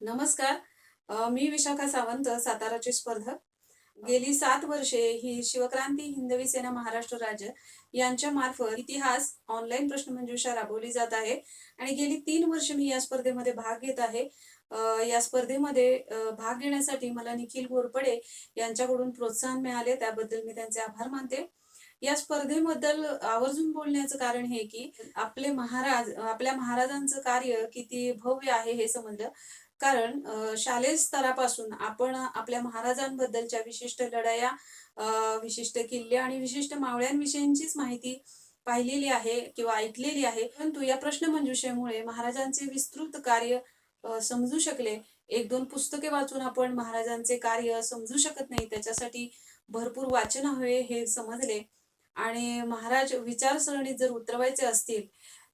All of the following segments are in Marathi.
नमस्कार. मी विशाखा सावंत साताराची स्पर्धक. गेली सात वर्षे ही शिवक्रांती हिंदवी सेना महाराष्ट्र राज्य यांच्या मार्फत इतिहास ऑनलाईन प्रश्नमंजुषा राबवली जात आहे. आणि गेली तीन वर्ष मी या स्पर्धेमध्ये भाग घेत आहे. या स्पर्धेमध्ये भाग घेण्यासाठी मला निखिल घोरपडे यांच्याकडून प्रोत्साहन मिळाले. त्याबद्दल मी त्यांचे आभार मानते. या स्पर्धेबद्दल आवर्जून बोलण्याचं कारण हे की आपले महाराज आपल्या महाराजांचं कार्य किती भव्य आहे हे समजलं. कारण शालेय स्तरापासून आपण आपल्या महाराजांबद्दलच्या विशिष्ट लढाया विशिष्ट किल्ले आणि विशिष्ट मावळ्यांविषयीचीच माहिती पाहिलेली आहे किंवा ऐकलेली आहे. परंतु या प्रश्नमंजुषेमुळे महाराजांचे विस्तृत कार्य समजू शकले. एक दोन पुस्तके वाचून आपण महाराजांचे कार्य समजू शकत नाही. त्याच्यासाठी भरपूर वाचन हवे हे समजले. आणि महाराज विचारसरणीत जर उतरवायचे असतील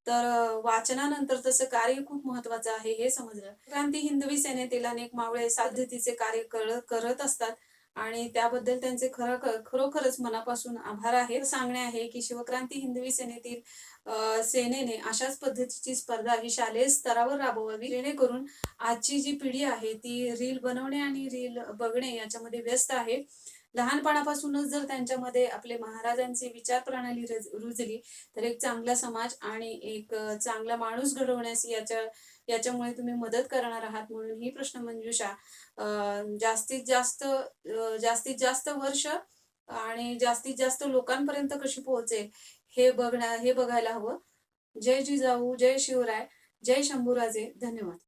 तर वाचनानंतर तसं कार्य खूप महत्वाचं आहे हे समजलं. क्रांती हिंदवी सेनेतील अनेक मावळे साध्यतीचे कार्य करत असतात. आणि त्याबद्दल त्यांचे खरं खरोखरच मनापासून आभार आहे. सांगणे आहे की शिवक्रांती हिंदवी सेनेतील सेनेने अशाच पद्धतीची स्पर्धा ही शालेय स्तरावर राबवावी. जेणेकरून आजची जी पिढी आहे ती रील बनवणे आणि रील बघणे याच्यामध्ये व्यस्त आहे. लहानपणापासूनच जर त्यांच्यामध्ये आपले महाराजांची विचार प्रणाली रुजली तर एक चांगला समाज आणि एक चांगला माणूस घडवण्यास याच्या याच्यामुळे तुम्ही मदत करणार आहात म्हणून ही प्रश्नमंजुषा जास्तीत जास्त जास्तीत जास्त वर्ष आणि जास्तीत जास्त लोकांपर्यंत कशी पोहोचेल हे बघण्या हे बघायला हवं. जय जिजाऊ जय शिवराय जय शंभूराजे. धन्यवाद.